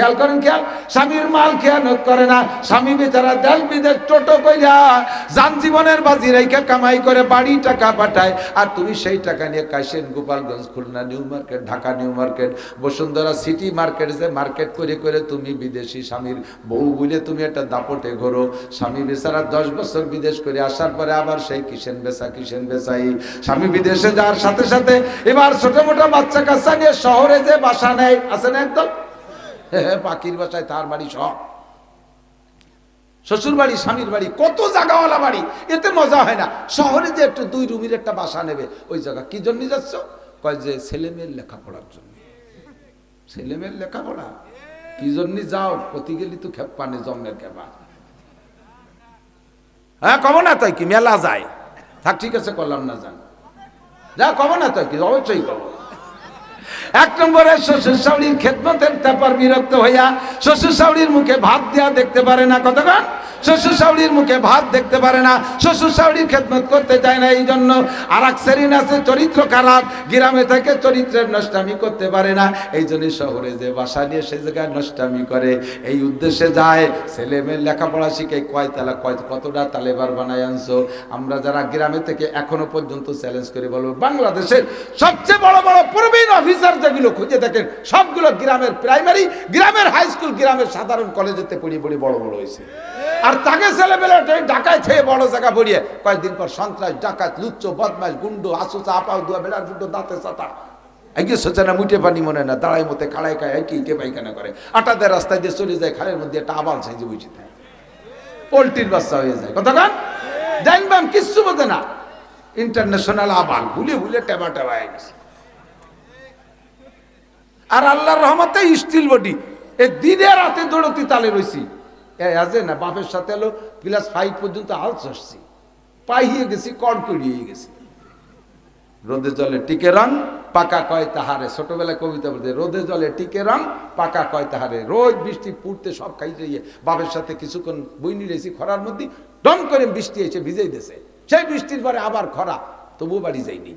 খেয়াল করেন, খেয়াল। স্বামীর মাল খেয়ানত করে না। স্বামী বেচারা দেশ বিদেশ টোটো কইরা যান জীবনের বাজি রেখে কামাই করে বাড়ি টাকা পাঠায়। আর তুমি সেই টাকা নিয়ে Kashem Gopalganj, Khulna new market, Dhaka new market, Bashundhara city market যে মার্কেট করে করে তুমি বিদেশি স্বামীর বউ বলে তুমি একটা দাপটে ঘোরো। স্বামী বেচারা দশ বছর বিদেশ করে আসার পরে আবার সেই কিসেন বেচা কিসেন বেচাই স্বামী বিদেশে যাওয়ার সাথে সাথে এবার ছোট মোটা বাচ্চা কাচ্চা নিয়ে শহরে যে বাসা নেয়, আছে না একদম? পাখির বাসায় তার বাড়ি সব। শ্বশুর বাড়ি, স্বামীর বাড়ি, কত জায়গাওয়ালা বাড়ি, এতে মজা হয় না। শহরে যে একটু দুই রুমের একটা বাসা নেবে, ওই জায়গা। কি জন্য যাচ্ছ? কয় যে ছেলে মেয়ের লেখাপড়ার জন্য। ছেলেমেয়ের লেখাপড়া? কি জন্য যাও? প্রতি গেলি তো খেপ পানে জন্মের খেপা। হ্যাঁ কব না তাই কি, মেলা যায়। থাক, ঠিক আছে, করলাম না যান যা, কব না তাই কি, অবশ্যই কব। এক নম্বরে শ্বশুর শাশুড়ির খেদমতের তেপার বিরক্ত হইয়া শ্বশুর শাশুড়ির মুখে ভাত দেওয়া দেখতে পারে না। কতক্ষণ? শ্বশুর শাশুড়ির মুখে ভাত দেখতে পারে না শ্বশুর শাশুড়ির খেদমত করতে চায় না, এই জন্য আর এক শ্রেণির আছে, চরিত্র খারাপ, গ্রামে থেকে চরিত্রের নষ্টামি করতে পারে না, এই জন্য শহরে যে বাসা নিয়ে সে জায়গায় নষ্টামি করে, এই উদ্দেশ্যে যায়, ছেলে মেয়ের লেখাপড়া শিখে কয় তালা, কয় কতটা তালেবার বানায় আনছো? আমরা যারা গ্রামে থেকে এখনও পর্যন্ত চ্যালেঞ্জ করে, বলব বাংলাদেশের সবচেয়ে বড় বড় প্রবীণ অফিসার যেগুলো খুঁজে দেখেন, সবগুলো গ্রামের প্রাইমারি গ্রামের হাই স্কুল গ্রামের সাধারণ কলেজেতে পড়ি পড়ি, বড় বড় হয়েছে। আর তাকে ছেলেবেলা ঢাকায় থেকে বড় জায়গা পড়িয়ে কয়েকদিন পর সন্ত্রাস, ডাকাত, লুচ্চ বদমাস গুন্ডু আসুচা আপাও দুয়া, বেড়ার ফুটো দাঁতে চাতা এগিয়ে সোচে না মুটে পানি মনে না দাঁড়াই মতে খাড়াই খায়, একই ইটে পায়খানা করে। আটাদের রাস্তায় দিয়ে চলে যায়, খালের মধ্যে একটা আবাল সাইজে বুঝে থাকে। পোলট্রির বাচ্চা হয়ে যায়। কতক্ষণ জানবাম কিচ্ছু বোঝে না। ইন্টারন্যাশনাল আবাল, ভুলে ভুলে টেবা টেবা হয়ে গেছে। আর আল্লাহর রহমতে স্টিল বডি। এ দিনে রাতে দৌড়তি তালে রয়েছি আজে না, বাপের সাথে এলো ক্লাস ফাইভ পর্যন্ত হাল চসছি পাইয়ে গেছি কড় করিয়ে গেছি। রোদে জলে টিকে রং, পাকা কয় তাহারে। ছোটবেলায় কবিতা বলতে রোদে জলে টিকে রং, পাকা কয় তাহারে। রোজ বৃষ্টি পুড়তে সব খাইতে গিয়ে বাপের সাথে কিছুক্ষণ বইনি রেছি খরার মধ্যে ডন করে বৃষ্টি এসে ভিজেই দিয়েছে। সেই বৃষ্টির পরে আবার খরা, তবুও বাড়ি যায়নি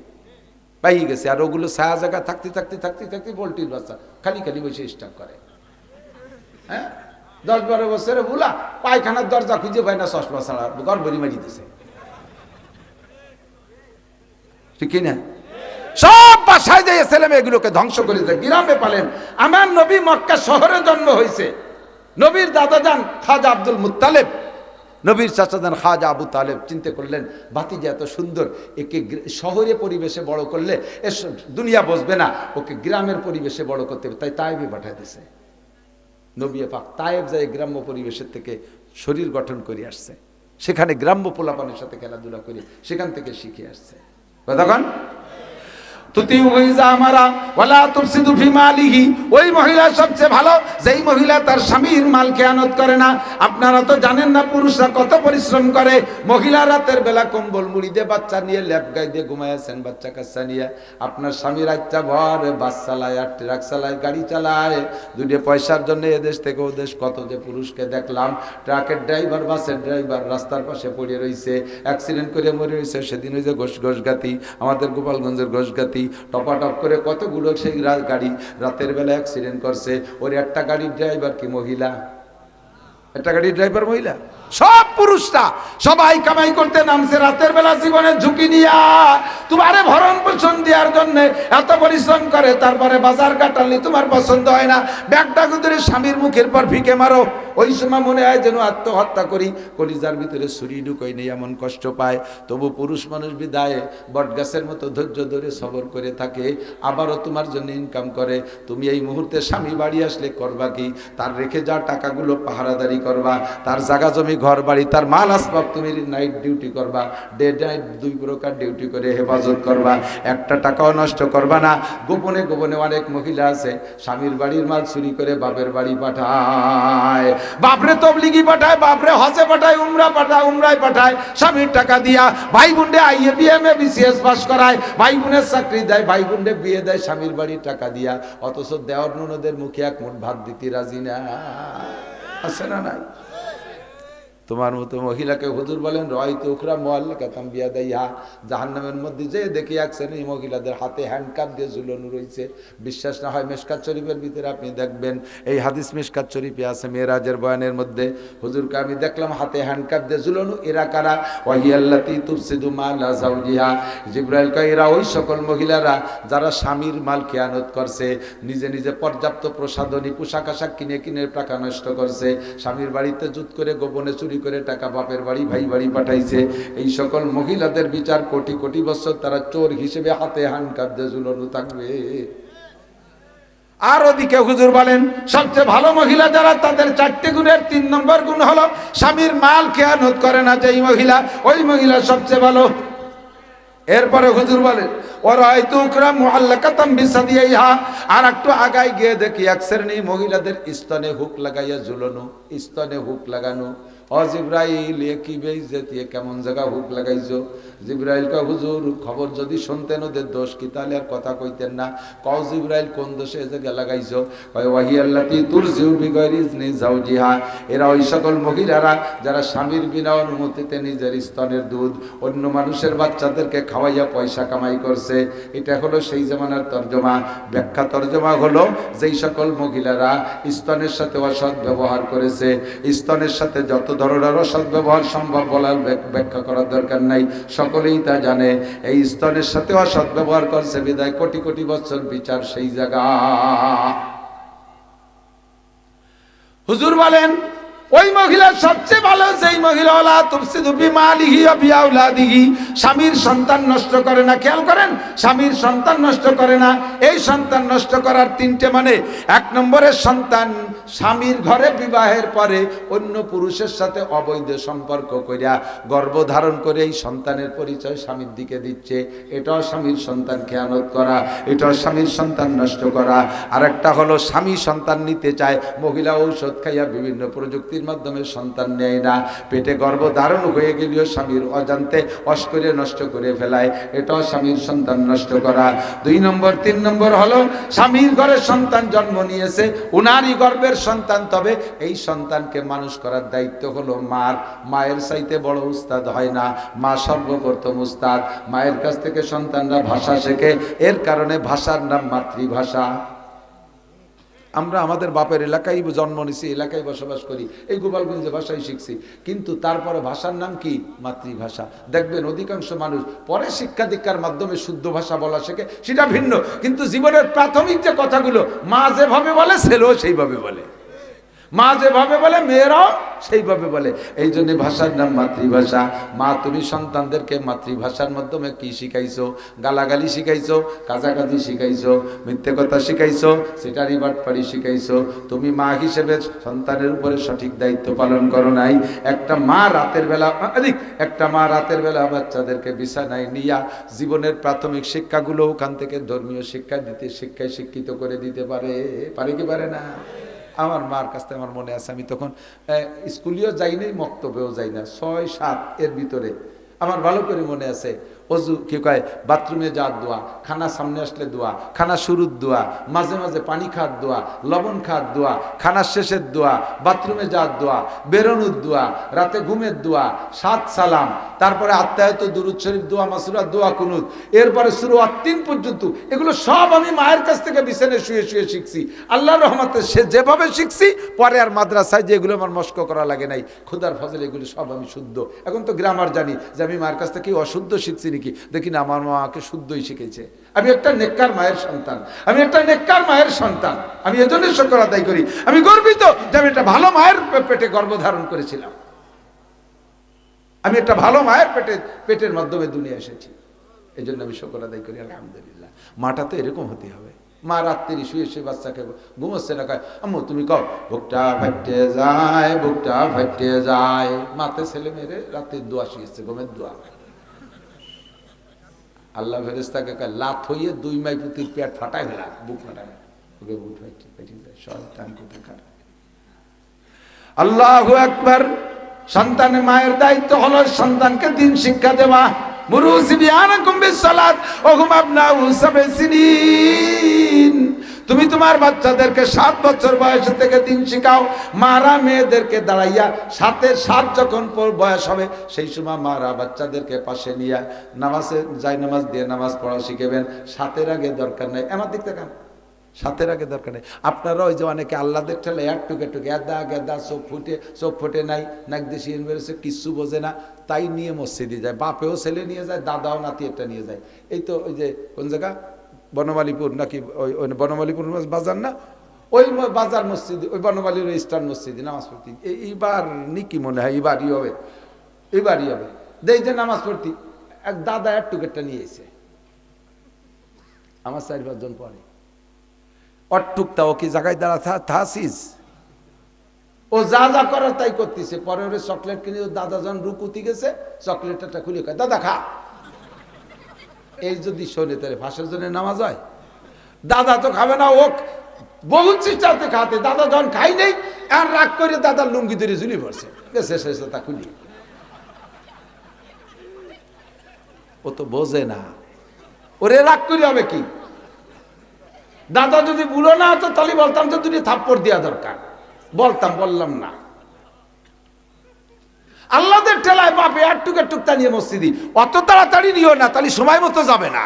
পাইয়ে গেছে, আর ওগুলো ছায়া জায়গা থাকতে থাকতে থাকতে থাকতে পোলট্রির বাচ্চা খালি খালি বসে স্টার্ট করে। হ্যাঁ? দশ বারো বছরে বুলা পায়খানার দরজা খুঁজে পায় না চশমা ছাড়া, গড়বড়ি মারি দিছে। না সব বাসায় যে ছেলে মেয়েগুলোকে ধ্বংস করে দেয় গ্রামে পালেন। আমার নবী মক্কা শহরে জন্ম হয়েছে নবীর দাদা যান খাজা আব্দুল মুতালেব নবীর চাচা যান খাজা আবু তালেব। চিন্তা করলেন বাতি যে এত সুন্দর, একে শহরে পরিবেশে বড় করলে এ দুনিয়া বসবে না, ওকে গ্রামের পরিবেশে বড় করতে হবে। তাই তাইবে পাঠায় দিছে। নবী পাক তায়েব যায় গ্রাম্য পরিবেশের থেকে শরীর গঠন করে আসছে। সেখানে গ্রাম্য পোলাপানের সাথে খেলাধুলা করে সেখান থেকে শিখে আসছে। কতক্ষণ ওই মহিলা সবচেয়ে ভালো, যেই মহিলা তার স্বামীর মাল খেয়ানত করে না। আপনারা তো জানেন না পুরুষরা কত পরিশ্রম করে। রাতের বেলা দিয়ে বাচ্চা নিয়ে দিয়ে ঘুমাইয়াছেন, বাচ্চা কাচ্চা নিয়ে। আপনার ভর বাস চালায়, আর ট্রাক চালায়, গাড়ি চালায়। দুটো পয়সার জন্য এদেশ থেকে ওদেশ, কত যে পুরুষকে দেখলাম। ট্রাকের ড্রাইভার, বাসের ড্রাইভার রাস্তার পাশে পড়ে রয়েছে অ্যাক্সিডেন্ট করে মরে রয়েছে সেদিন ওই যে ঘোষ আমাদের গোপালগঞ্জের ঘোষগাতি টপাটপ করে কতগুলো সেই গাড়ি রাতের বেলা অ্যাক্সিডেন্ট করছে। ওর একটা গাড়ির ড্রাইভার কি মহিলা? একটা গাড়ির ড্রাইভার মহিলা? সব পুরুষরা সবাই কামাই করতে নামছে, রাতের বেলা জীবনের ঝুঁকি নিয়া। তোমারে ভরণ পোষণ দেওয়ার জন্য এত পরিশ্রম করে, তারপরে বাজার কাটালি, তোমার পছন্দ হয় না। ব্যাগটা ধরে স্বামীর মুখের পর ফিকে মারো। ওই সময় মনে হয় যেন আত্মহত্যা করি, কলিজার ভিতরে ছুরি ঢুকোই নেই এমন কষ্ট পায়। তবু পুরুষ মানুষ বিদায় বটগাছের মতো ধৈর্য ধরে সবর করে থাকে, আবারও তোমার জন্য ইনকাম করে। তুমি এই মুহূর্তে স্বামী বাড়ি আসলে করবা কি? তার রেখে যাওয়া টাকাগুলো পাহারাদারি করবা, তার জাগা জমি, ঘর বাড়ি, তার মাল আসবাব তুমি নাইট ডিউটি করবা ডে নাইট দুই প্রকার ডিউটি করে হেফাজত করবা। একটা টাকাও নষ্ট করবা না। গোপনে গোপনে অনেক মহিলা আছে, স্বামীর বাড়ির মাল চুরি করে বাপের বাড়ি পাঠায়। বাপরে তবলিগি পাঠায়, বাপরে হজে পাঠায়, উমরা পাঠায়, উমরায় পাঠায়, স্বামীর টাকা দিয়া ভাই বোনরে আইএ এ বিসিএস পাস করায় ভাই বোনের চাকরি দেয় ভাই বোনরে বিয়ে দেয়, স্বামীর বাড়ির টাকা দিয়া। অথচ দেওয়ার ননদের মুখে এক মুঠ ভাত দিতে রাজি না। আছে না নাই? তোমার মতো মহিলাকে হুজুর বলেন রয় তো উখরা মোয়াল্লা কাতাম বিয়া দেয়া জাহান্নামের মধ্যে যে দেখে আসছেন এই মহিলাদের হাতে হ্যান্ডকাপ দিয়ে ঝুলানো রয়েছে। বিশ্বাস না হয় মেশকাত শরীফের ভিতরে আপনি দেখবেন। এই হাদিস মেশকাত শরীফে আছে মেয়েরাজের বয়ানের মধ্যে, হুজুরকে আমি দেখলাম হাতে হ্যান্ডকাপ দিয়ে ঝুলানো, এরা কারা? ওয়াহিয়াল্লাতি তুফসিদু মালা জাওজিহা জিব্রাইল কয়, এরা ওই সকল মহিলারা যারা স্বামীর মাল খেয়ানত করছে, নিজে নিজে পর্যাপ্ত প্রসাধনী, পোশাক আশাক কিনে কিনে টাকা নষ্ট করছে। স্বামীর বাড়িতে জুত করে গোপনে চুরি করে টাকা বাপের বাড়ি, ভাই বাড়ি পাঠাইছে। এই সকল মহিলাদের বিচার কোটি কোটি বছর তারা চোর হিসেবে হাতে হ্যান্ডকাপ দিয়ে ঝুলানো থাকবে। আর ওদিকে হুজুর বলেন, সবচেয়ে ভালো মহিলা যারা, তাদের চারটে গুণের তিন নম্বর গুণ হলো, স্বামীর মাল খেয়ানত করে না যেই মহিলা, ওই মহিলা সবচেয়ে ভালো। এরপরে হুজুর বলেন আর একটু আগাই গিয়ে দেখি এক শ্রেণি মহিলাদের স্তনে হুক লাগাইয়া ঝুলানো, স্তনে হুক লাগানো। যারা স্বামীর বিনা অনুমতিতে নিজের স্তনের দুধ অন্য মানুষের বাচ্চাদেরকে খাওয়াইয়া পয়সা কামাই করছে। এটা হলো সেই জামানার তর্জমা। ব্যাখ্যা তর্জমা হলো যেই সকল মহিলারা স্তনের সাথে অসৎ ব্যবহার করেছে। স্তনের সাথে যত ধরনের অসৎ ব্যবহার সম্ভব বলার ব্যাখ্যা করার দরকার নাই। সকলেই তা জানে। এই স্তরের সাথে অসৎ ব্যবহার করছে বিদায়। কোটি কোটি বছর বিচার সেই জায়গা। হুজুর বলেন ওই মহিলা সবচেয়ে ভালো, যেই মহিলা ওলা তুফসিদু বিমালিহি ওয়া বিআউলাদিহি স্বামীর সন্তান নষ্ট করে না। খেয়াল করেন, স্বামীর সন্তান নষ্ট করে না। এই সন্তান নষ্ট করার তিনটে মানে এক নম্বরের সন্তান স্বামীর ঘরে বিবাহের পরে অন্য পুরুষের সাথে অবৈধ সম্পর্ক করিয়া গর্ভধারণ করে এই সন্তানের পরিচয় স্বামীর দিকে দিচ্ছে। এটাও স্বামীর সন্তান খেয়ানত করা, এটাও স্বামীর সন্তান নষ্ট করা। আর একটা হলো, স্বামী সন্তান নিতে চায়, মহিলা ঔষধ খাইয়া বিভিন্ন প্রযুক্তির মাধ্যমে সন্তান নেয় না। পেটে গর্ভধারণ হয়ে গেলেও স্বামীর অজান্তে অস্করে নষ্ট করে ফেলায়। এটাও স্বামীর সন্তান নষ্ট করা। দুই নম্বর, তিন নম্বর হলো স্বামীর ঘরে সন্তান জন্ম নিয়েছে, উনারই গর্ভের সন্তান, তবে এই সন্তানকে মানুষ করার দায়িত্ব হলো মার। মায়ের চাইতে বড় উস্তাদ হয় না। মা সর্বপ্রথম উস্তাদ। মায়ের কাছ থেকে সন্তানরা ভাষা শেখে। এর কারণে ভাষার নাম মাতৃভাষা। আমরা আমাদের বাপের এলাকায় জন্ম নিছি, এলাকায় বসবাস করি, এই গোপালগঞ্জে ভাষাই শিখছি। কিন্তু তারপরে ভাষার নাম কি? মাতৃভাষা। দেখবেন অধিকাংশ মানুষ পরে শিক্ষা দীক্ষার মাধ্যমে শুদ্ধ ভাষা বলা শেখে, সেটা ভিন্ন। কিন্তু জীবনের প্রাথমিক যে কথাগুলো, মা যেভাবে বলে, ছেলেও সেইভাবে বলে। মা যেভাবে বলে, মেয়েরাও সেইভাবে বলে। এই জন্য ভাষার নাম মাতৃভাষা। মা, তুমি সন্তানদেরকে মাতৃভাষার মাধ্যমে কি শিখাইছো? গালাগালি শিখাইছো? কাজাকাজি শিখাইছো? মিথ্যে কথা শিখাইছো? সেটা রিবার্টপাড়ি শিখাইছো? তুমি মা হিসেবে সন্তানের উপরে সঠিক দায়িত্ব পালন করো নাই। একটা মা রাতের বেলা একটা মা রাতের বেলা বাচ্চাদেরকে বিছানায় নিয়া জীবনের প্রাথমিক শিক্ষাগুলো ওখান থেকে ধর্মীয় শিক্ষা দিতে, শিক্ষায় শিক্ষিত করে দিতে পারে। পারে কি পারে না? আমার মার কাছ আমার মনে আছে, আমি তখন স্কুলেও যাই নাই, মক্তবেও যাই না। ছয়, সাত, এর ভিতরে। আমার ভালো করে মনে আছে অজু, কি কয়, বাথরুমে যাওয়ার দোয়া, খানা সামনে আসলে দোয়া, খানা শুরুর দোয়া, মাঝে মাঝে পানি খাওয়ার দোয়া, লবণ খাওয়ার দোয়া খানার শেষের দোয়া, বাথরুমে যাওয়ার দোয়া, বেরোনোর দোয়া, রাতে ঘুমের দোয়া, সাত সালাম, তারপরে আত্মায়ত দুরুদ শরীফ, দোয়া, মাসুরা, দোয়া, কুনুত। এরপরে শুরু তিন পর্যন্ত, এগুলো সব আমি মায়ের কাছ থেকে বিছানে শুয়ে শুয়ে শিখছি। আল্লাহ রহমতে সে যেভাবে শিখছি, পরে আর মাদ্রাসায় যেগুলো আমার মস্ক করা লাগে নাই। খুদার ফজল এগুলো সব আমি শুদ্ধ। এখন তো গ্রামার জানি যে আমি মায়ের কাছ থেকে অশুদ্ধ শিখছি নাকি? দেখি না, আমার মাকে শুদ্ধই শিখেছে। আমি একটা নেককার মায়ের সন্তান। আমি একটা নেককার মায়ের সন্তান। আমি এজন্যই শকর আদায় করি। আমি গর্বিত যে আমি একটা ভালো মায়ের পেটে গর্ভধারণ করেছিলাম। আমি একটা ভালো মায়ের পেটে, পেটের মাধ্যমে দুনিয়া এসেছি। এই জন্য আমি শকর আদায় করি, আলহামদুলিল্লাহ। মাটা তো এরকম হতে হবে। মা রাত্রি শুয়ে শুয়ে বাচ্চাকে ঘুমোচ্ছে না, কয়, আম্মু, তুমি কও, বুকটা ফাইটে যায়, বুকটা ফাইটে যায়। মাতে ছেলে মেয়েরে রাত্রির দোয়া শিখেছে ঘুমের দোয়া। আল্লাহ ফেরেস্তাকে লাত হইয়ে দুই মাই পুতির পেট ফাটাই ফেলা, বুক ফাটাই ওকে বুক কোথাকার আল্লাহু আকবার, সন্তানের মায়ের দায়িত্ব হলো সন্তানকে দিন শিক্ষা দেওয়া। মুরুসি বিয়ানাকুম বিসসালাত ওয়া হুম আবনাউ সাবঈ সিনিন তুমি তোমার বাচ্চাদেরকে সাত বছর বয়স থেকে দিন শিখাও। মারা মেয়েদেরকে দাঁড়াইয়া সাথে সাত যখন বয়স হবে, সেই সময় মারা বাচ্চাদেরকে পাশে নিয়ে নামাজে যাই নামাজ দিয়ে নামাজ পড়া শিখেবেন। সাতের আগে দরকার নেই। আমার দিক থেকে সাতের আগে দরকার নেই। আপনারা ওই যে অনেকে আল্লাদের ঠেলে এক টুকে টুকে, গেদা গেদা, চোখ ফুটে চোখ ফুটে নাই নাক দেশি বেরোছে কিচ্ছু বোঝে না, তাই নিয়ে মসজিদে যায়। বাপেও ছেলে নিয়ে যায়, দাদাও নাতি একটা নিয়ে যায়। এই তো ওই যে কোন জায়গা? বনমালীপুর নাকি ওই বনমালীপুর বাজার না? ওই বাজার মসজিদ, ওই বনমালীর ওই স্টার মসজিদে নামাজ পড়তি। এই- এইবার নি কি মনে হয়, এইবারই হবে। এইবারই হবে। দেই যে নামাজ পড়তি, এক দাদা এক টুকেটটা নিয়ে এসে। আমার চারি পাঁচজন পরে। অট্টুকটা ও কি জায়গায় দাঁড়া থাসিস? ও যা যা করার তাই করতেছে। পরে ওরে চকলেট কিনে দাদা যখন রুকুতি গেছে, চকলেটটা খুলে খায় দাদা খা। এই যদি শোনে, তাহলে ফাঁসের জন্য নামাজ হয়। দাদা তো খাবে না ও বহুত চেষ্টাতে খাতে। দাদা যখন খাই নেই, আর রাগ করে দাদা লুঙ্গি ধরে ঝুলি পড়ছে। শেষ তা খুলি। ও তো বোঝে না। ওরে রাগ করে হবে কি? দাদা যদি বুড়ো না, তো তাহলে বলতাম যে দুটি থাপ্পড় দেওয়া দরকার। বলতাম, বললাম না। আল্লাহদের ঠেলায় বাপে আর টুকে টুকটা নিয়ে মসজিদি। অত তাড়াতাড়ি নিও না, তাহলে সময় মতো যাবে না।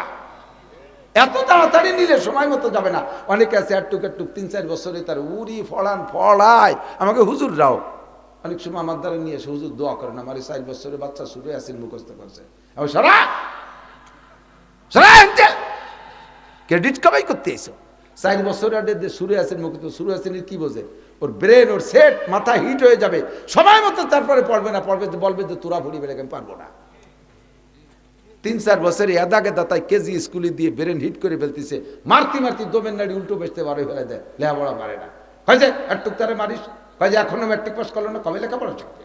এত তাড়াতাড়ি নিলে সময় মতো যাবে না। অনেকে আছে আর টুকে টুক তিন চার বছরে তার উড়ি ফড়ান ফড়ায় আমাকে হুজুর রাও। অনেক সময় আমার দ্বারা নিয়ে এসে হুজুর দোয়া করেন, আমার এই চার বছরের বাচ্চা শুরু আসেন মুখস্থ করছে। আমি সারা সারা ক্রেডিট কামাই করতে এসো। চার বছর শুরু আছেন মুখে তো শুরু আছেন কি বোঝে? ওর ব্রেন ওর সেট মাথা হিট হয়ে যাবে। সময় মতো তারপরে পড়বে না, পড়বে বলবে যে তোরা ভরি বেড়ে আমি পারব না। তিন চার বছরে এদা গেদা তাই কেজি স্কুলে দিয়ে ব্রেন হিট করে ফেলতেছে। মারতি মারতি দোমেন নাড়ি উল্টো বেসতে বারো ফেলে দেয় লেখাপড়া পারে না। হয় যে একটুক তারে মারিস। হয় যে এখনও ম্যাট্রিক পাস করল না, কবে লেখাপড়া শিখবে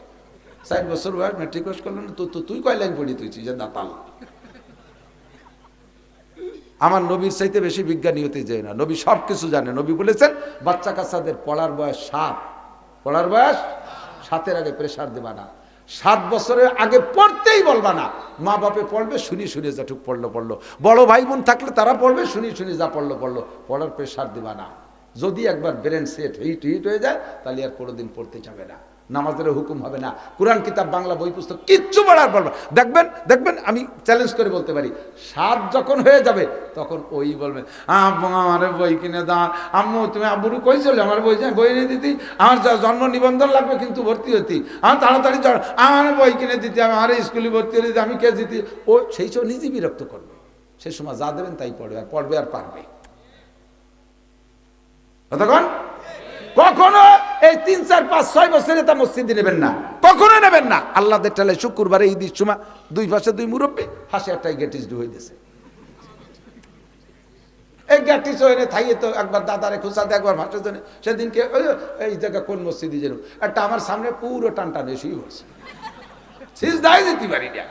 চার বছর বয়স ম্যাট্রিক পাস করল না, তো তো তুই কয় লাইন পড়ি তুই যে দাতাল? আমার নবীর চাইতে বেশি বিজ্ঞানী হতে যায় না। নবী সব কিছু জানে। নবী বলেছেন, বাচ্চা কাচ্চাদের পড়ার বয়স সাত। পড়ার বয়স? সাতের আগে প্রেশার দেবা না। সাত বছরের আগে পড়তেই বলবা না। মা বাপে পড়বে, শুনি শুনি যাটুক পড়ল পড়ল। বড় ভাই বোন থাকলে তারা পড়বে, শুনি শুনি যা পড়ল পড়ল। পড়ার প্রেশার দেবা না। যদি একবার ব্রেন সেট হিট হিট হয়ে যায়, তাহলে আর কোনোদিন পড়তে যাবে না। নামাজের হুকুম হবে না। কোরআন কিতাব বাংলা বই পুস্তক কিচ্ছু পড়ার বলবে দেখবেন দেখবেন আমি চ্যালেঞ্জ করে বলতে পারি সাত যখন হয়ে যাবে তখন ওই বলবেন আব্বু আমার বই কিনে দাও। আম্মু তুমি আব্বুরু কই চলে আমার বই বই এনে দিতি? আমার জন্ম নিবন্ধন লাগবে কিন্তু ভর্তি হতি। আমার তাড়াতাড়ি আমার বই কিনে দিতি আমার স্কুলে ভর্তি হলে দিতি, আমি কে দিতি ও সেই সময় নিজে বিরক্ত করবে। সেই সময় যা দেবেন তাই পড়বে আর পড়বে আর পারবে। কখনো এই তিন, চার, পাঁচ, ছয় বছরে তা মসজিদে নেবেন না। কখনো নেবেন না। আল্লাহদের ঠেলে শুক্রবারে, ঈদের সময় দুই পাশে দুই মুরব্বী, হাসি একটাই গেটিস ডু গেছে এই গ্যাটিস হয়ে থাইয়ে তো একবার দাদারে খুঁচাতে একবার ভাষা জন্য সেদিনকে এই জায়গা কোন মসজিদে যেন। একটা আমার সামনে পুরো টান টান এসেই বলছে সিজ দায় দিতে পারি না।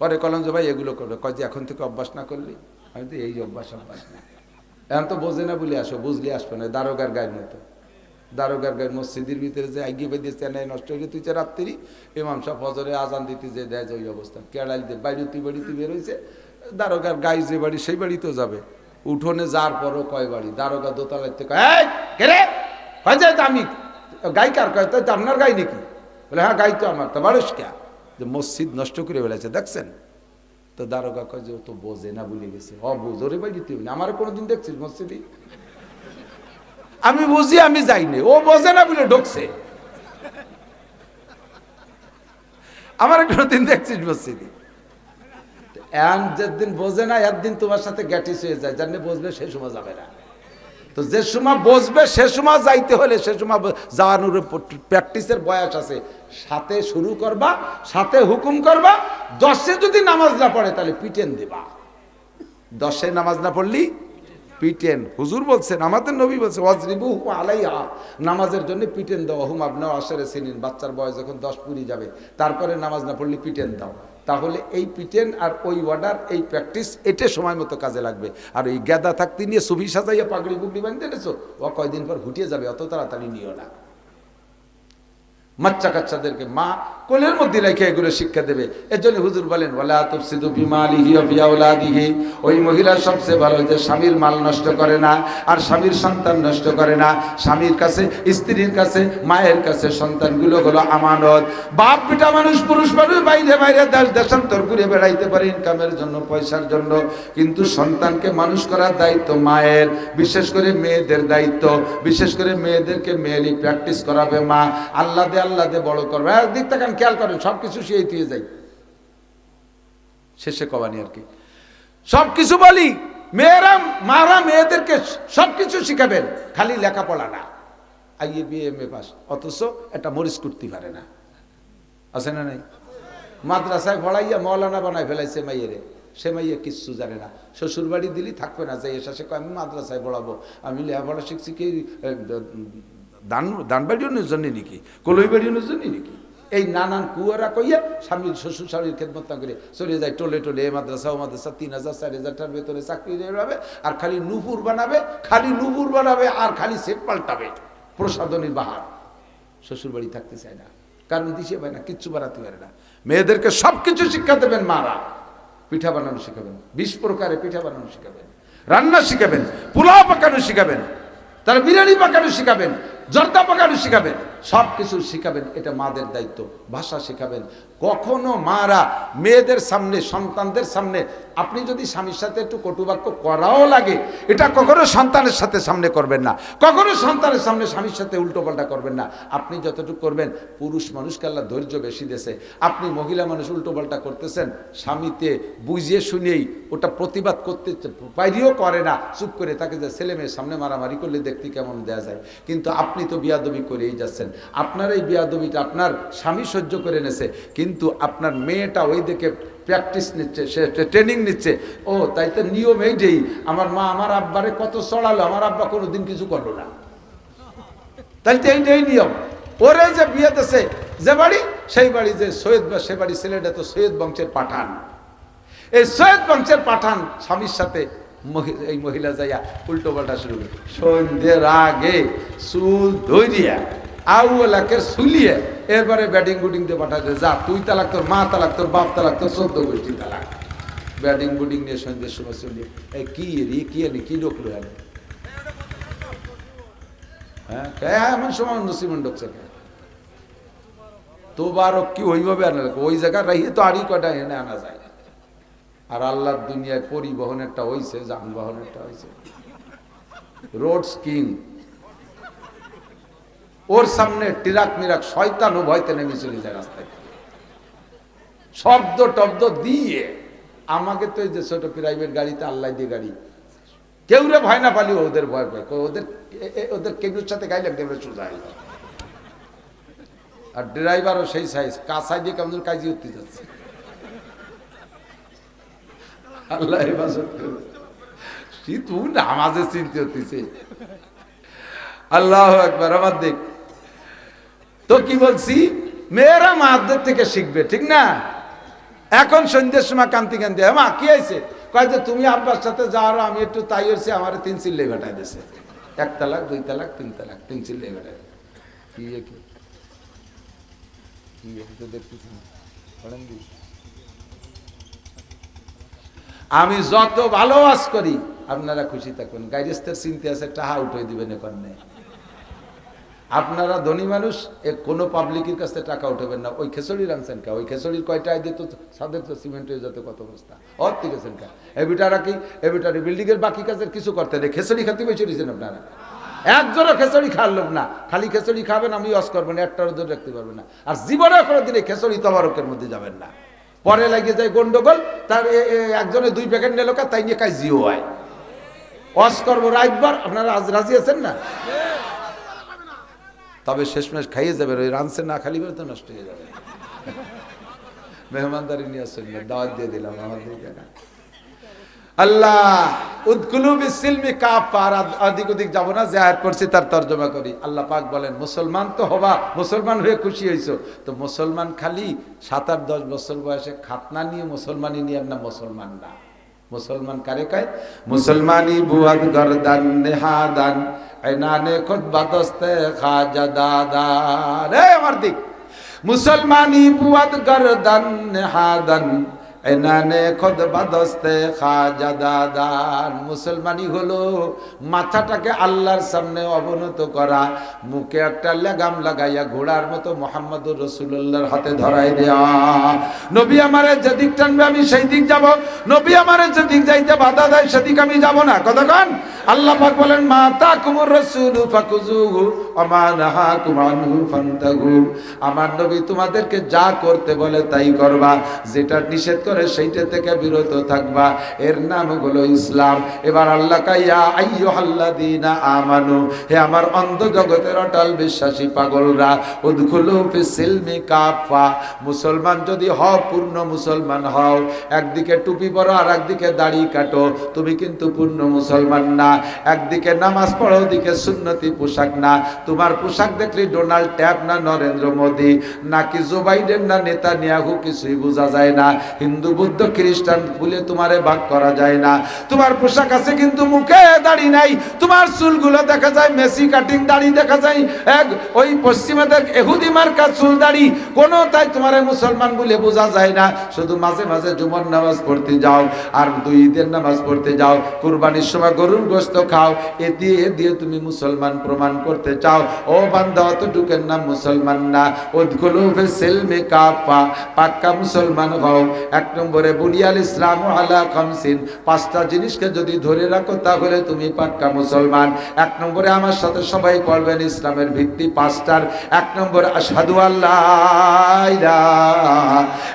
পরে কলম যে, ভাই, এগুলো করবে। কয় যে, এখন থেকে অভ্যাস না করলি? আমি তো এই অভ্যাস অভ্যাস না। এখন তো বোঝে না বলে আসো বুঝলে আসবে না দারোগার গায়ের মতো। দারোগার গায়ের মসজিদের ভিতরে যে আগে বেঁধে চেন্নাই নষ্ট হয়ে তুই রাত্রি ইমাম সাহ ফজরে আজান দিতে যে দেয় যে ওই অবস্থা। কেরাল দিয়ে বাড়িতে বাড়িতে বেরোইছে দারোগার গায়ে যে বাড়ি সেই বাড়িতেও যাবে। উঠোনে যার পরও কয় বাড়ি? দারোগা দোতলার থেকে কয় "এই, কে রে? কয় যে আমি? গাই কার কয়? তো আপনার গাই নাকি? বলে হ্যাঁ গাই তো আমার তো মানুষ কে? যে মসজিদ নষ্ট করে ফেলেছে দেখছেন? তো দারোগা কয় যে, ও তো বোঝে না বলে গেছে। অ ভাই তুই আমার কোনোদিন দেখছিস মসজিদে? আমি বুঝি, আমি যাইনি ও বোঝে না বলে ঢুকছে। আমার কোনোদিন দেখছিস মসজিদে? এন যেদিন বোঝে না, একদিন তোমার সাথে গ্যাটিস হয়ে যায়। জানলে বসবে সেই সময় যাবে না। তো যে সময় বসবে, সে সময় যাইতে হলে সে সময় যাওয়ানোর প্র্যাকটিসের বয়স আছে। সাথে শুরু করবা, সাথে হুকুম করবা, দশে যদি নামাজ না পড়ে তাহলে পিটেন দেবা। দশে নামাজ না পড়লি পিটেন। হুজুর বলছেন আমাদের নবী বলছে, ওয়াজরিবু আলাইহা। নামাজের জন্য পিটেন দাও। হুম আপনার আসারে সিনিন, বাচ্চার বয়স যখন দশ পুরি যাবে, তারপরে নামাজ না পড়লে পিটেন দাও। তাহলে এই পিটেন আর ওই ওয়ার্ডার এই প্র্যাকটিস, এটা সময় মতো কাজে লাগবে। আর ওই গ্যাদা থাকতে নিয়ে সুবি সাজাইয়া পাগড়ি গুগড়ি বাঁধতে এনেছো? ও কয়দিন পর ঘুটিয়ে যাবে, অত তাড়াতাড়ি নিও না। বাচ্চা কাচ্চাদেরকে মা কোলের মধ্যে রেখে এগুলো শিক্ষা দেবে। এর জন্য হুজুর বলেন ওই মহিলা সবচেয়ে ভালো যে স্বামীর মাল নষ্ট করে না, আর স্বামীর সন্তান নষ্ট করে না। স্বামীর কাছে, স্ত্রীর কাছে, মায়ের কাছে সন্তানগুলো হলো আমানত। বাপ পিটা মানুষ, পুরুষ মানুষ, বাইরে বাইরে দেশ, দেশান্তর ঘুরে বেড়াইতে পারে ইনকামের জন্য, পয়সার জন্য। কিন্তু সন্তানকে মানুষ করার দায়িত্ব মায়ের, বিশেষ করে মেয়েদের দায়িত্ব। বিশেষ করে মেয়েদেরকে মেয়েলি প্র্যাকটিস করাবে মা। আল্লাহ দে আল্লাহ দে বড় করবে। একদিক থেকে খেয়াল করেন সব কিছু সেই দিয়ে যাই শেষে কবানি আর কি। সব কিছু বলি, মেয়েরা, মারা মেয়েদেরকে সব কিছু শিখাবেন, খালি লেখাপড়া না। I A B M, A pass. অথচ একটা মরিচ করতে পারে না। আছে না নাই? মাদ্রাসায় পড়াইয়া মৌলানা বানায় ফেলাইছে মাইয়েরে। সে মাইয়া কিচ্ছু জানে না। শ্বশুর বাড়ি দিলি থাকবে না যাই এসে আমি মাদ্রাসায় পড়াবো। আমি লেখাপড়া শিখছি কি দান দান বাড়িওর জন্য নাকি? কলই বাড়িওর জন্য নাকি? এই নানান কুয়ারা কইয়া স্বামীর শ্বশুর শাড়ির খেদমত না করে চলে যায় টোলে টোলে, এ মাদ্রাসা, ও মাদ্রাসা, তিন হাজার, চার হাজার টাকার চাকরি বানাবে আর খালি নুপুর বানাবে, খালি নুপুর বানাবে আর খালি সেট পাল্টাবে। প্রসাদনী বাহার। শ্বশুর বাড়ি থাকতে চায় না। কারণ দিশে পায় না, কিচ্ছু বানাতে পারে না। মেয়েদেরকে সব কিছু শিক্ষা দেবেন মারা। পিঠা বানানো শিখাবেন, বিশ প্রকারে পিঠা বানানো শিখাবেন, রান্না শিখাবেন, পোলাও পাকানো শিখাবেন, তারা বিরিয়ানি পাকানো শিখাবেন জর্দা পাকানো শিখাবেন সব কিছু শিখাবেন এটা মাদের দায়িত্ব ভাষা শিখাবেন কখনো মারা, মেয়েদের সামনে, সন্তানদের সামনে, আপনি যদি স্বামীর সাথে একটু কটুবাক্য করাও লাগে, এটা কখনো সন্তানের সাথে সামনে করবেন না। কখনো সন্তানের সামনে স্বামীর সাথে উল্টোপাল্টা করবেন না। আপনি যতটুকু করবেন, পুরুষ মানুষকে আল্লাহ ধৈর্য বেশি দেশে আপনি মহিলা মানুষ উল্টোপাল্টা করতেছেন, স্বামীতে বুঝিয়ে শুনেই ওটা প্রতিবাদ করতে পাইরিও করে না। চুপ করে তাকে যে ছেলে মেয়ের সামনে মারামারি করলে দেখতে কেমন দেয়া যায়। কিন্তু আপনি তো বিয়াদবি করেই যাচ্ছেন। আপনার এই বিয়াদবিটা আপনার স্বামী সহ্য করে এনেছে কিন্তু আপনার মেয়েটা ওই দেখে প্র্যাকটিস নিচ্ছে, সে ট্রেনিং নিচ্ছে। ও, তাই তো নিয়ম এইটাই। আমার মা আমার আব্বারে কত চড়ালো আমার আব্বা কোনোদিন কিছু করল না। তাই তো এইটাই নিয়ম। ওরে যে বিয়ে দেশে যে বাড়ি, সেই বাড়ি যে সৈয়দ বা সে বাড়ি ছেলেটা তো সৈয়দ বংশের পাঠান। এই সৈয়দ বংশের পাঠান স্বামীর সাথে এই মহিলা যাইয়া উল্টো পাল্টা শুরু সন্ধ্যের আগে চুল ধরিয়া আউলাকে শুলিয়ে এরপরে ব্যাটিং বুটিং দিয়ে পাঠাতে যা, তুই তালাক তোর, মা তালাক তোর, বাপ তালাক তোর, চোদ্দ গোষ্ঠী তালাক। ব্যাটিং বুটিং নিয়ে সন্ধ্যের সময় চলিয়ে এই কি রে, কি আনি, কি ঢুকলো হ্যাঁ এমন সময় নসিমন ঢুকছে কে? তোবারক কি ওইভাবে আনা? লাগবে ওই জায়গা রাইয়ে তো আরই কটা এনে আনা যায়? আর আল্লাহর দুনিয়ায় পরিবহনেরটা হইছে যানবাহনেরটা হইছে। রোড স্কিং ওর সামনে টিরাক মিরাক শয়তান ও ভয়তে নেমে চলে যায় রাস্তায়। শব্দ টব্দ দিয়ে আমাকে তো যে ছোট প্রাইভেট গাড়িতে আল্লাহ দিয়ে গাড়ি। কেউ রে ভয় না পালি, ওদের ভয় পায়। ওদের ওদের কেউর সাথে গাইলে হয়ে যায়। আর ড্রাইভারও সেই সাইজ কাঁসাই দিয়ে কেমন কাজি উঠতে যাচ্ছে। আল্লাহ। শীত নামাজে চিনতে হতেছে আল্লাহ একবার আমার দেখ তো কি বলছি? মেয়েরা মাদের থেকে শিখবে, ঠিক না? এখন সন্ধ্যের সময় কান্তি কান্তি মা, কি হয়েছে? কয় তুমি আব্বার সাথে যাওয়ার আমি একটু তাই হয়েছে, আমার তিন চিল্লে ভেটাই দিয়েছে। এক তালাক, দুই তালাক, তিন তালাক, তিন চিল্লে ভেটাই কি। আমি যত ভালো আজ করি, আপনারা খুশি থাকবেন গাইরেস্তের চিনতে আছে, টাহা উঠে দিবেন এখন নেই আপনারা ধনী মানুষ এ কোনো পাবলিকের কাছ টাকা উঠাবেন না। ওই খেসড়ি রাখছেন কা? ওই খেসড়ির কয়টা আইডিয়া তো সাদের তো সিমেন্ট হয়ে যেত কত বস্তা। অর আছেন কা? এবিটারা কি? এবিটার বিল্ডিং এর বাকি কাজের কিছু করতে নেই। খেসড়ি খাতে বেশি দিয়েছেন আপনারা। একজনও খেসড়ি খাওয়ার লোক না। খালি খেসড়ি খাবেন আমি অস করবেন একটারও ধরে রাখতে পারবেন না। আর জীবনে কোনো দিনে খেসড়ি তবারকের মধ্যে যাবেন না। পরে লাগিয়ে যায় গন্ডগোল তার একজনে দুই প্যাকেট নিল কা, তাই নিয়ে কাজ জিও হয়। অস করব রাইতবার আপনারা আজ রাজি আছেন না? তবে শেষমেশ খাইয়ে যাবে ওই রানসে না খালি বেরো তো নষ্ট হয়ে যাবে। মেহমানদারি নিয়ে আসছেন না, দাওয়াত দিয়ে দিলাম আমাদের জায়গা আল্লাহ উদ্কুলু বিসিলমি কাফা আর না আয়াত পড়ছি তার তর্জমা করি। আল্লাহ পাক বলেন মুসলমান তো হবা মুসলমান হয়ে খুশি হইছো। তো মুসলমান খালি সাত আট দশ বছর বয়সে খাতনা নিয়ে মুসলমানি নিয়ে না মুসলমান না। মুসলমান কারে কয়? মুসলমানি বুয়াদ গরদান নেহাদান। আইনানে খুদ বাদস্তে খাজা দাদা। রে আমার দিক। মুসলমানি বুয়াদ গরদান হাদান এনানে খাজা দাদান। হলো মাথাটাকে আল্লাহর সামনে অবনত করা, মুখে একটা লাগাম লাগাইয়া ঘোড়ার মতো মোহাম্মদুর রসুল্লাহর হাতে ধরাই দেয়া। নবী আমারে যেদিক টানবে আমি সেই দিক যাব, নবী আমারে যেদিক যাইতে বাধা দেয় সেদিক আমি যাব না। কতক্ষণ আল্লাহ পাক বলেন, মা তাকুমুর রাসূল ফাকুজুহু আনহু ফান্তাহু। আমার নবী তোমাদেরকে যা করতে বলে তাই করবা, যেটা নিষেধ করে সেইটা থেকে বিরত থাকবা। এর নাম হলো ইসলাম। এবার আল্লাহ কাইয়া আইয়ুহাল্লাযীনা আমানু, হে আমার অন্ধ জগতের অটল বিশ্বাসী পাগলরা, উদখুলু ফিসিলমি কাফা মুসলমান যদি হও, পূর্ণ মুসলমান হও। একদিকে টুপি পরো আর একদিকে দাড়ি কাটো। তুমি কিন্তু পূর্ণ মুসলমান না। একদিকে নামাজ পড়ো, ওদিকে সুন্নতি পোশাক না। তোমার পোশাক দেখলে ডোনাল্ড ট্যাপ না নরেন্দ্র মোদী? নাকি জো বাইডেন না নেতা নিয়াহু কিছুই বোঝা যায় না। হিন্দু বুদ্ধ খ্রিস্টান বলে তোমারে ভাগ করা যায় না। তোমার পোশাক আছে কিন্তু মুখে দাড়ি নাই। তোমার চুলগুলো দেখা যায় মেসি কাটিং দাড়ি দেখা যায়। এক, ওই পশ্চিমাদের এহুদি মার্কা চুল দাড়ি। কোনো তাই তোমার মুসলমান বলে বোঝা যায় না। শুধু মাঝে মাঝে জুমন নামাজ পড়তে যাও আর দুই ঈদের নামাজ পড়তে যাও। কুরবানির সময় গরুর গোস্ত খাও। এ দিয়ে এ দিয়ে তুমি মুসলমান প্রমাণ করতে চাও। ও বান্দা, অতটুকের নাম মুসলমান না। উদ্গুলু ফিসিলমি কাফা। পাক্কা মুসলমান হও। এক নম্বরে বুনিয়াল ইসলাম আলা খামসিন। পাঁচটা জিনিসকে যদি ধরে রাখো, তাহলে তুমি পাক্কা মুসলমান। এক নম্বরে আমার সাথে সবাই পড়বেন ইসলামের ভিত্তি পাঁচটার। এক নম্বরে, আশহাদু আল্লাহ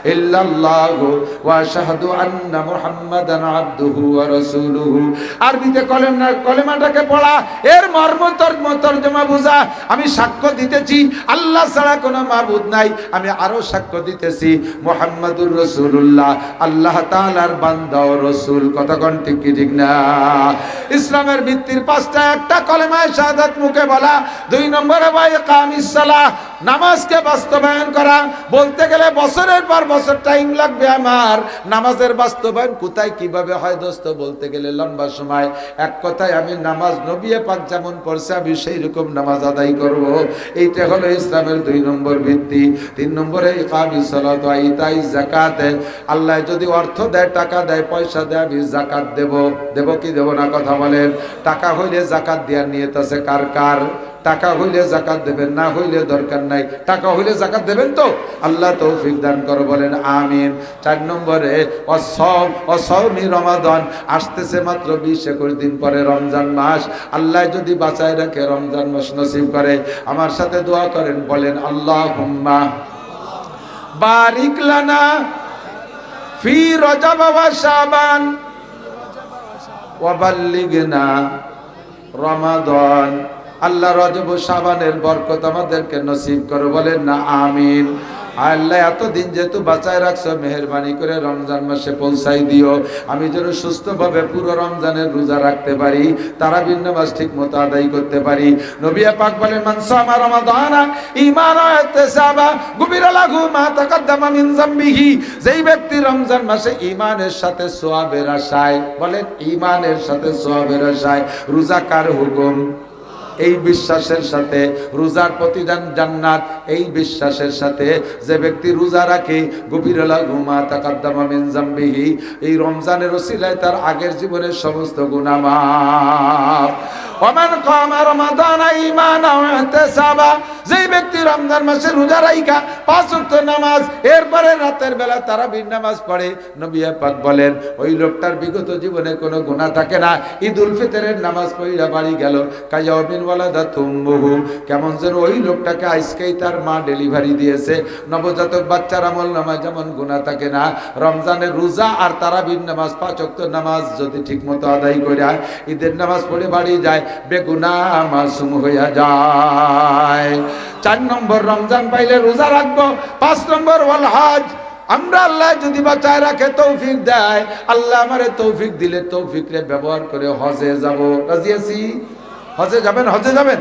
ইল্লাল্লাহু ওয়া আশহাদু আন্না মুহাম্মাদান আবদুহু ওয়া রাসূলুহু। আরবিতে কলেমা কলেমাটাকে পড়া। এর মর্ম তর্ম তর্জমা বুঝা। আমি সাক্ষ্য দিতেছি। আল্লাহ ছাড়া কোনো মাবুদ নাই। আমি আরও সাক্ষ্য দিতেছি। মোহাম্মদুর রসুল্লাহ আল্লাহ তাআলার বান্দা ও রসুল, কতক্ষণ ঠিক কি, ঠিক না? ইসলামের ভিত্তির পাঁচটা, একটা কলেমায় শাহাদাত মুখে বলা, দুই নম্বরে ভাই কামিস সালাহ, নামাজকে বাস্তবায়ন করা, বলতে গেলে বছরের পর বছর টাইম লাগবে আমার, নামাজের বাস্তবায়ন কোথায়, কীভাবে হয় দোস্ত, বলতে গেলে লম্বা সময়। এক কথায় আমি নামাজ নবিয়ে পাক যেমন পড়ছে, আমি সেই রকম নামাজ আদায় করব। এইটা হলো ইসলামের দুই নম্বর ভিত্তি। তিন নম্বরে ইকামি সালাত আইতাই আল্লাহ যদি অর্থ দেয়, টাকা দেয়, পয়সা দেয়, আমি জাকাত দেব। দেব কি দেব না কথা বলেন? টাকা হইলে জাকাত দেওয়ার নিয়ে আছে কার কার? টাকা হইলে জাকাত দেবেন, না হইলে দরকার নাই। টাকা হইলে জাকাত দেবেন তো? আল্লাহ তৌফিক দান করো, বলেন আমিন। চার নম্বরে অসম অসমি রমাদন। আসতেছে মাত্র বিশ একুশ দিন পরে রমজান মাস। আল্লাহ যদি বাঁচায় রাখে, রমজান মাস নসিব করে। আমার সাথে দোয়া করেন, বলেন আল্লাহ হুম্মা বারিক লানা رجب وشعبان وبلغنا রমাদান। আল্লাহ রজব সাবানের বরকত আমাদেরকে নসিব করো, বলেন না, আমিন। আল্লাহ, এতদিন যেহেতু বাঁচায় রাখছো, মেহরবানি করে রমজান মাসে পৌঁছাই দিও। আমি যেন সুস্থভাবে পুরো রমজানের রোজা রাখতে পারি তারা ভিন্ন মাস ঠিক মতো আদায় করতে পারি। নবিয়া পাক বলেন মানসা আমার রমাদানা ওয়া ইহতিসাবা গুবিরা লাহু মা তাকাদ্দামা মিন যামবিহি। যেই ব্যক্তি রমজান মাসে ঈমানের সাথে সওয়াবের আশায়, বলেন, ঈমানের সাথে সওয়াবের আশায়, রোজা কার হুকুম? এই বিশ্বাসের সাথে রোজার প্রতিদান জান্নাত, এই বিশ্বাসের সাথে যে ব্যক্তি রোজা রাখে, গভীরলা ঘুমা তাকাদ্দামা মিন জামবিহি, এই রমজানের ওসিলায় তার আগের জীবনের সমস্ত মাফ ওমান কামা রমাদান ঈমানা ওয়া ইহতিসাবা, যেই ব্যক্তি রমজান মাসে রোজা রাইখা, পাঁচ ওয়াক্ত নামাজ, এরপরে রাতের বেলা তারাবির নামাজ পড়ে, নবী পাক বলেন, ওই লোকটার বিগত জীবনে কোনো গুনাহ থাকে না। ঈদ উল ফিতরের নামাজ পড়িয়া বাড়ি গেল কায়ামিন ওয়ালাদা তুম্বুহু। কেমন যেন ওই লোকটাকে আজকেই তার মা ডেলিভারি দিয়েছে। নবজাতক বাচ্চার আমল নামাজ যেমন গুনাহ থাকে না, রমজানের রোজা আর তারাবির নামাজ, পাঁচ নামাজ যদি ঠিকমতো আদায় করে ঈদের নামাজ পড়ে বাড়ি যায়, বেগুনা মাসুম হইয়া যায়। চার নম্বর রমজান পাইলে রোজা রাখব, পাঁচ নম্বর ওয়াল হজ। আমরা আল্লাহ যদি বাঁচায় রাখে তৌফিক দেয়, আল্লাহ আমারে তৌফিক দিলে তৌফিক রে ব্যবহার করে হজে যাব। রাজি আছি? হজে যাবেন হজে যাবেন?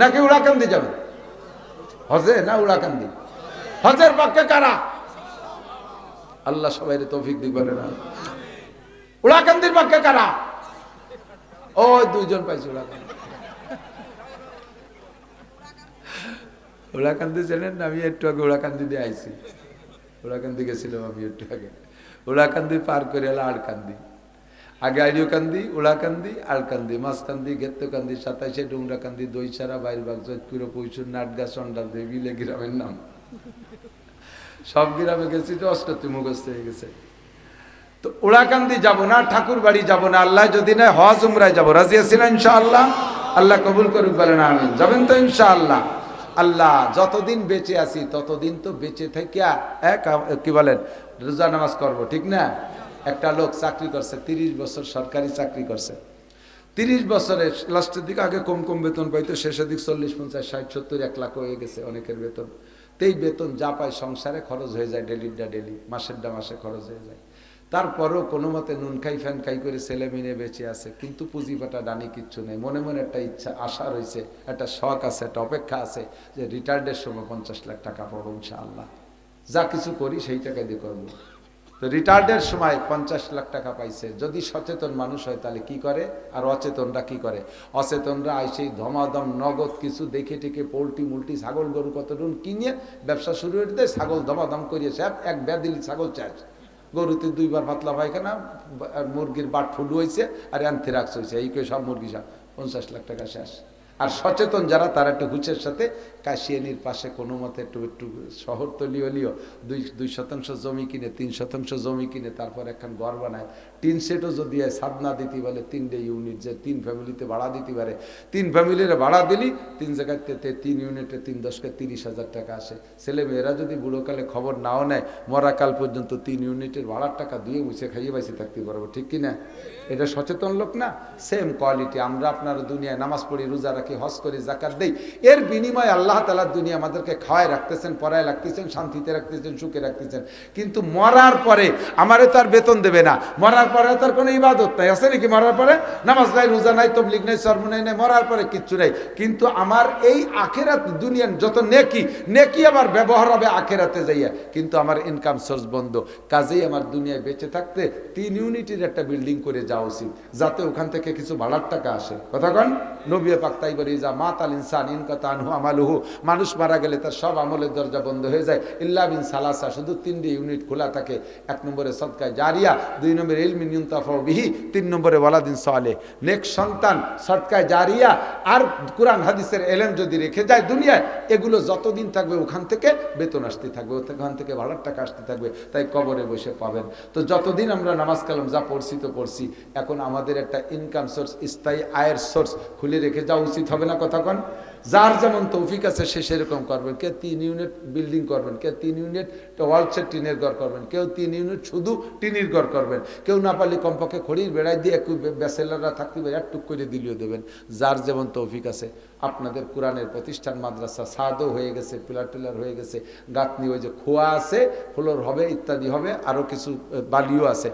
নাকি উড়াকান্দি যাবেন? হজে না উড়াকান্দি? হজের পক্ষে কারা? আল্লাহ সবাই তৌফিক দিবেন না। উড়াকান্দির পক্ষে কারা? ও দুইজন পাইছে উড়াকান্দি। উড়াকান্দি চেনেন আমি একটু আগে উড়াকান্দি দিয়ে আইছি। উড়াকান্দি গেছিলাম আমি একটু আগে। উড়াকান্দি পার করে এলো আড়কান্দি আগে আইডিওকান্দি ওলাকান্দি আড়কান্দি মাঝকান্দি, গেত্তকান্দি, সাতাইশে ডুংরাকান্দি দইছাড়া, বাইরবাগ জয়পুর পৈশুর নাটগা চন্ডাল দেবিলে গ্রামের নাম। সব গ্রামে গেছি, তো অষ্টটি মুখস্থ হয়ে গেছে। তো ওড়াকান্দি যাব না ঠাকুর বাড়ি যাব না, আল্লাহ যদি না হজ, উমরায় যাব। রাজি আছি না, ইনশাআল্লাহ? আল্লাহ কবুল করুক, বলেন আমিন। যাবেন তো, ইনশাআল্লাহ? আল্লাহ, যতদিন বেঁচে আছি, ততদিন তো বেঁচে থেকে এক, কি বলেন, রোজা নামাজ করব, ঠিক না? একটা লোক চাকরি করছে, তিরিশ বছর সরকারি চাকরি করছে। তিরিশ বছরের লাস্টের দিকে আগে কম কম বেতন পাইতো, শেষের দিক চল্লিশ, পঞ্চাশ, ষাট, সত্তর, এক লাখ হয়ে গেছে অনেকের বেতন। তেই বেতন যা পায় সংসারে খরচ হয়ে যায় ডেলিরটা ডেলি মাসেরটা মাসে খরচ হয়ে যায়। তারপরও কোনো মতে নুন খাই ফ্যান খাই করে ছেলে মিনে বেঁচে আছে, কিন্তু পুঁজি পুঁজিপাটা ডানি কিচ্ছু নেই। মনে মনে একটা ইচ্ছা, আশা রয়েছে, একটা শখ আছে, একটা অপেক্ষা আছে যে রিটায়ার্ডের সময় পঞ্চাশ লাখ টাকা পাবো ইনশাআল্লাহ। যা কিছু করি সেই টাকা দিয়ে করব। তো সময় পঞ্চাশ লাখ টাকা পাইছে। যদি সচেতন মানুষ হয়, তাহলে কি করে? আর অচেতনরা কি করে? অচেতনরা আইসেই ধমাধম, নগদ কিছু দেখে টেকে পোলট্রি, মুলটি, ছাগল, গরু কত কতটুন কিনে ব্যবসা শুরু করে দেয়, ছাগল ধমাধম করিয়ে সব এক ব্যাদিলি ছাগল চাষ। গরুতে দুইবার পাতলা পায়খানা, মুরগির বাট ফুল হয়েছে আর অ্যান্থিরাক্স হয়েছে এই সব মুরগি সব পঞ্চাশ লাখ টাকা শেষ। আর সচেতন যারা, তারা একটু হুচের সাথে, কাশিয়ানির পাশে কোনো মতে একটু একটু শহর তলিও হলিও দুই দুই শতাংশ জমি কিনে, তিন শতাংশ জমি কিনে, তারপর এখন ঘর বানায় তিন সেটও যদি হয় সাদ না দিতে পারে তিনটে ইউনিট যে তিন ফ্যামিলিতে ভাড়া দিতে পারে। তিন ফ্যামিলির ভাড়া দিলি, তিন জায়গাতে তিন ইউনিটে তিন দশকে তিরিশ হাজার টাকা আসে। ছেলে মেয়েরা যদি বুড়োকালে খবর নাও নেয় মরাকাল পর্যন্ত তিন ইউনিটের ভাড়ার টাকা দিয়ে মুছে খাইয়ে বাঁচে থাকতে পারব, ঠিক কিনা? এটা সচেতন লোক না? সেম কোয়ালিটি আমরা আপনার দুনিয়ায় নামাজ পড়ি, রোজা রাখি, হজ করি জাকাত দেই। এর বিনিময়ে আল্লাহ তালার দুনিয়া আমাদেরকে খাওয়ায় রাখতেছেন পড়ায় রাখতেছেন, শান্তিতে রাখতেছেন, সুখে রাখতেছেন। কিন্তু মরার পরে আমারে তার বেতন দেবে না। মরার পরে তার কোনো ইবাদত নাই। আছে নাকি মরার পরে? নামাজ নাই, রোজা নাই, তবলিগ নাই সর্বনাই নাই নাই, মরার পরে কিচ্ছু নাই। কিন্তু আমার এই আখেরাত দুনিয়ার যত নেকি নেকি আমার ব্যবহার হবে আখেরাতে যাইয়া। কিন্তু আমার ইনকাম সোর্স বন্ধ। কাজেই আমার দুনিয়ায় বেঁচে থাকতে তিন ইউনিটের একটা বিল্ডিং করে যাওয়া উচিত, যাতে ওখান থেকে কিছু ভাড়ার টাকা আসে। কথা কন? নবী পাক তাই বলি যা মাতাল ইনসান ইনকাতা আনহু আমালুহু। মানুষ মারা গেলে তার সব আমলের দরজা বন্ধ হয়ে যায়। ইল্লা বিন সালাসা, শুধু তিনটি ইউনিট খোলা থাকে। এক নম্বরে সদকায় জারিয়া, দুই নম্বরে ইলমিন তিন নম্বরে ওয়ালাদিন সালে নেক্সট সন্তান, সদকায় জারিয়া, আর কোরআন, হাদিসের এলেম যদি রেখে যায় দুনিয়ায়, এগুলো যতদিন থাকবে ওখান থেকে বেতন আসতে থাকবে, ওখান থেকে ভাড়ার টাকা আসতে থাকবে, তাই কবরে বসে পাবেন। তো যতদিন আমরা নামাজ কালাম যা পড়ছি তো পড়ছি, এখন আমাদের একটা ইনকাম সোর্স স্থায়ী আয়ের সোর্স খুলে রেখে যাওয়া উচিত হবে না যার যেমন তৌফিক আছে সে সেরকম করবেন। কে তিন ইউনিট বিল্ডিং করবেন, কে তিন ইউনিট ওয়ালসের টিনের ঘর করবেন, কেউ তিন ইউনিট শুধু টিনের ঘর করবেন, কেউ না পারলে কমপক্ষে খড়ির বেড়াই দিয়ে একটু ব্যাচেলাররা থাকতে পারে একটুক করে দিলিয়ে দেবেন। যার যেমন তৌফিক আছে, আপনাদের কোরআনের প্রতিষ্ঠান মাদ্রাসা সাদও হয়ে গেছে, পিলার টিলার হয়ে গেছে, গাঁথনি ওই যে খোয়া আছে, ফ্লোর হবে, ইত্যাদি হবে আরও কিছু বালিও আছে।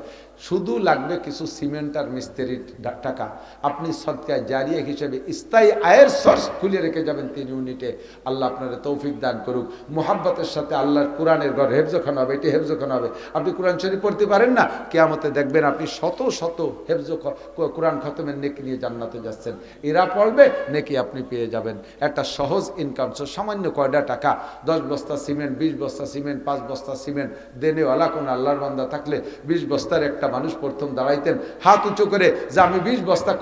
শুধু লাগবে কিছু সিমেন্ট আর মিস্ত্রির টাকা। আপনি সদকায় জারিয়া হিসেবে স্থায়ী আয়ের সোর্স খুলে রেখে যাবেন তিন ইউনিটে আল্লাহ আপনার তৌফিক দান করুক। মোহাব্বতের সাথে আল্লাহর কোরআনের ঘর হেফজখান হবে, এটি হেফজখান হবে। আপনি কোরআন শরীফ পড়তে পারেন না, কেয়ামতে দেখবেন আপনি শত শত হেফজ কোরআন খতমের নেকি নিয়ে জান্নাতে যাচ্ছেন। এরা পড়বে, নেকি আপনি পেয়ে যাবেন। একটা সহজ ইনকাম সামান্য কয়টা টাকা। দশ বস্তা সিমেন্ট, বিশ বস্তা সিমেন্ট, পাঁচ বস্তা সিমেন্ট, দেনেওয়ালা কোনো আল্লাহর বান্দা থাকলে বিশ বস্তার একটা মানুষ প্রথম দাঁড়াইতেন। হাত উঁচু করে, যে আমি বিশ বস্তা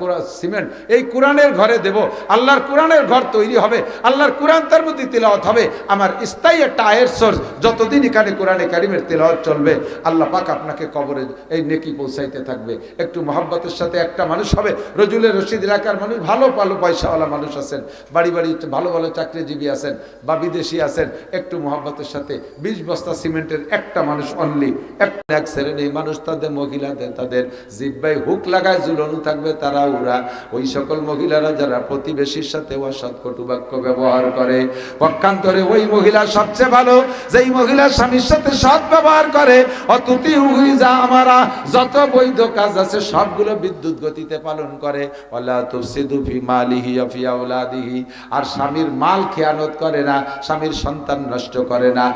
সিমেন্ট, এই কোরআনের ঘরে দেব। আল্লাহর কোরআনের ঘর তৈরি হবে। আল্লাহর কোরআন তার মধ্যে তেলাওয়াত হবে। আমার স্থায়ী একটা আয়ের সোর্স। যতদিন এখানে কোরআনে কারিমের তেলাওয়াত চলবে, আল্লাহ পাক আপনাকে কবরে এই নেকি পৌঁছাইতে থাকবে। একটু মহাব্বতের সাথে একটা মানুষ হবে। রজুলের রশিদ এলাকার মানুষ, ভালো ভালো পয়সাওয়ালা মানুষ আছেন। বাড়ি বাড়ি ভালো ভালো চাকরিজীবী আছেন, বা বিদেশি আছেন। একটু মহাব্বতের সাথে বিশ বস্তা সিমেন্টের একটা মানুষ অনলি একটা এক শ্রেণি মানুষ তাদের মহিলাদের তাদের জিব্বাই হুক লাগায় ঝুলনো থাকবে তারা ওরা। ওই সকল মহিলারা যারা প্রতিবেশীর সাথে অসৎ কটু বাক্য ব্যবহার করে, পক্ষান্তরে ওই মহিলা সবচেয়ে ভালো, যেই মহিলা স্বামীর সাথে সৎ ব্যবহার করে, অতুতি যা আমারা, যত বৈধ কাজ আছে সবগুলো বিদ্যুৎ গতিতে পালন করে, ওয়ালা তুফসিদু ফি মালিহি ফি আওলাদিহি। আর স্বামীর মাল খেয়ানত করে না, স্বামীর সন্তান নষ্ট করে না।